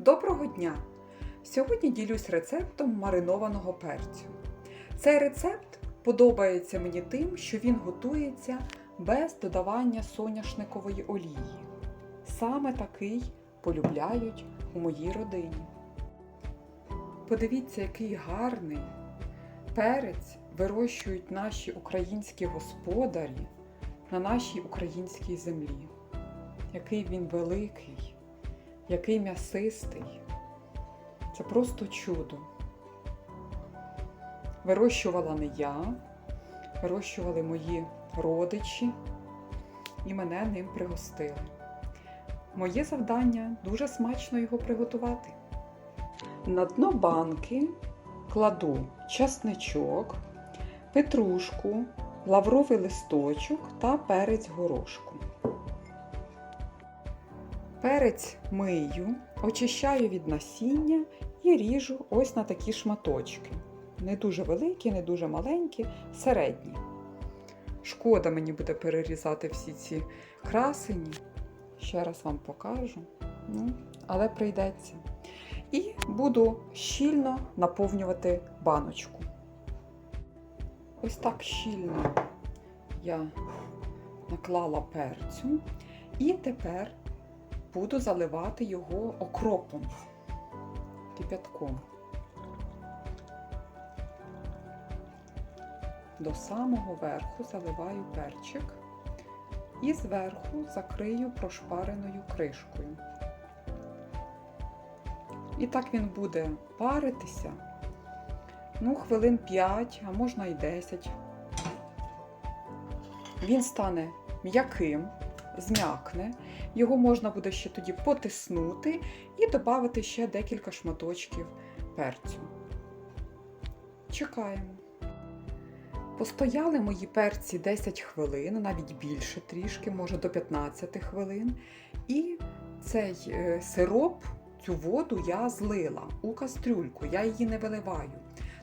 Доброго дня! Сьогодні ділюсь рецептом маринованого перцю. Цей рецепт подобається мені тим, що він готується без додавання соняшникової олії. Саме такий полюбляють у моїй родині. Подивіться, який гарний перець вирощують наші українські господарі на нашій українській землі. Який він великий, який м'ясистий. Це просто чудо. Вирощувала не я, вирощували мої родичі і мене ним пригостили. Моє завдання дуже смачно його приготувати. На дно банки кладу часничок, петрушку, лавровий листочок та перець горошку. Перець мию, очищаю від насіння і ріжу ось на такі шматочки. Не дуже великі, не дуже маленькі, середні. Шкода мені буде перерізати всі ці красені. Ще раз вам покажу. Ну, але прийдеться. І буду щільно наповнювати баночку. Ось так щільно я наклала перцю. І тепер буду заливати його окропом, кипятком. До самого верху заливаю перчик і зверху закрию прошпареною кришкою. І так він буде паритися, ну, хвилин 5, а можна і 10. Він стане м'яким, зм'якне. Його можна буде ще тоді потиснути і додати ще декілька шматочків перцю. Чекаємо. Постояли мої перці 10 хвилин, навіть більше трішки, може до 15 хвилин. І цей е, сироп, цю воду я злила у кастрюльку, я її не виливаю,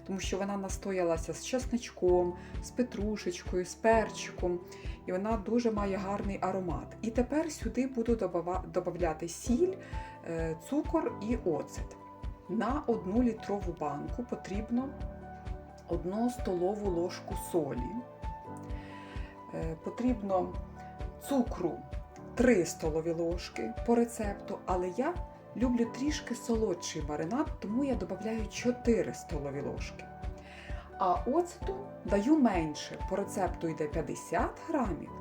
тому що вона настоялася з чесничком, з петрушечкою, з перчиком, і вона дуже має гарний аромат. І тепер сюди буду додавати сіль, е, цукор і оцет. На одну літрову банку потрібно 1 столову ложку солі. Е, Потрібно цукру 3 столові ложки по рецепту, але я люблю трішки солодший маринад, тому я додаю 4 столові ложки. А оцту даю менше. По рецепту йде 50 грамів,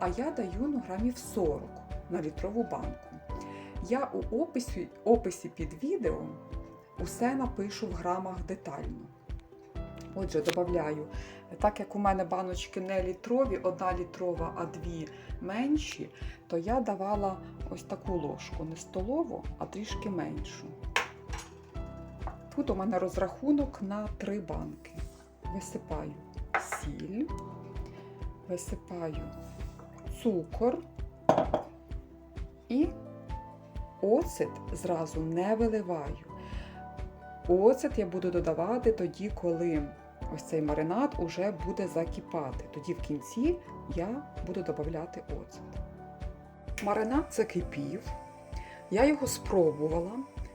а я даю ну, грамів 40 на літрову банку. Я у описі, описі під відео усе напишу в грамах детально. Отже, додаю, так як у мене баночки не літрові, одна літрова, а дві менші, то я давала ось таку ложку, не столову, а трішки меншу. Тут у мене розрахунок на три банки. Висипаю сіль, висипаю цукор і оцет зразу не виливаю. Оцет я буду додавати тоді, коли ось цей маринад уже буде закипати. Тоді в кінці я буду додавати оцет. Маринад закипів. Я його спробувала.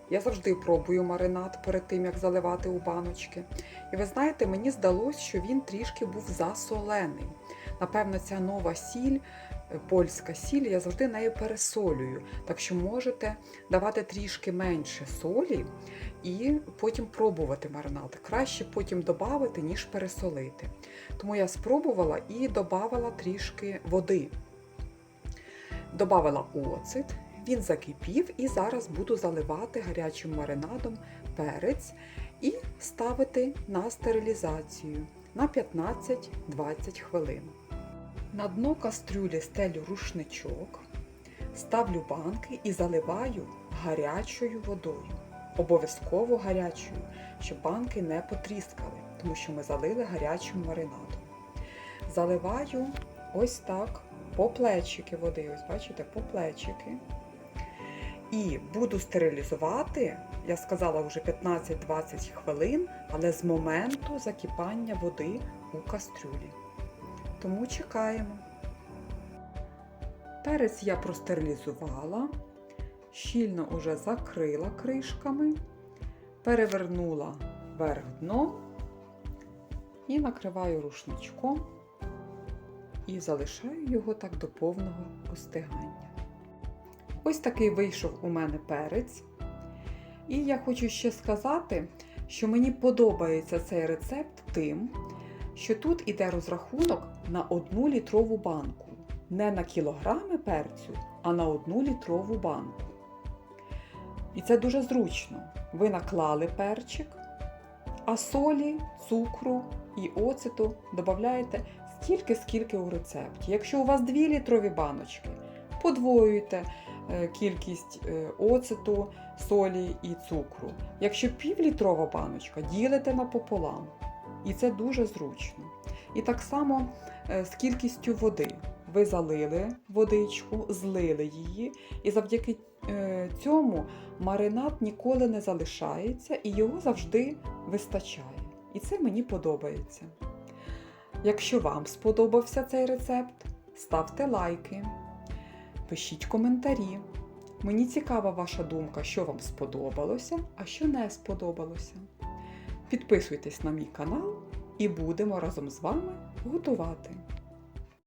Я завжди пробую маринад перед тим, як заливати у баночки. І ви знаєте, мені здалося, що він трішки був засолений. Напевно, ця нова сіль, польська сіль, я завжди нею пересолюю. Так що можете давати трішки менше солі і потім пробувати маринад. Краще потім додати, ніж пересолити. Тому я спробувала і додавала трішки води. Добавила оцет, він закипів і зараз буду заливати гарячим маринадом перець і ставити на стерилізацію на 15-20 хвилин. На дно кастрюлі стелю рушничок, ставлю банки і заливаю гарячою водою. Обов'язково гарячою, щоб банки не потріскали, тому що ми залили гарячим маринадом. Заливаю ось так по плечики води, ось бачите, по плечики. І буду стерилізувати, я сказала вже 15-20 хвилин, але з моменту закипання води у кастрюлі. Тому чекаємо. Перець я простерилізувала. щільно уже закрила кришками, перевернула вверх дно і накриваю рушничком і залишаю його так до повного остигання. Ось такий вийшов у мене перець. І я хочу ще сказати, що мені подобається цей рецепт тим, що тут іде розрахунок на одну літрову банку. Не на кілограми перцю, а на одну літрову банку. І це дуже зручно. Ви наклали перчик, а солі, цукру і оцету додаєте стільки, скільки у рецепті. Якщо у вас 2 літрові баночки, подвоюйте е, кількість е, оцету, солі і цукру. Якщо півлітрова баночка, ділите напополам. І це дуже зручно. І так само е, з кількістю води. Ви залили водичку, злили її, і завдяки е, цьому маринад ніколи не залишається і його завжди вистачає. І це мені подобається. Якщо вам сподобався цей рецепт, ставте лайки, пишіть коментарі. Мені цікава ваша думка, що вам сподобалося, а що не сподобалося. Підписуйтесь на мій канал і будемо разом з вами готувати.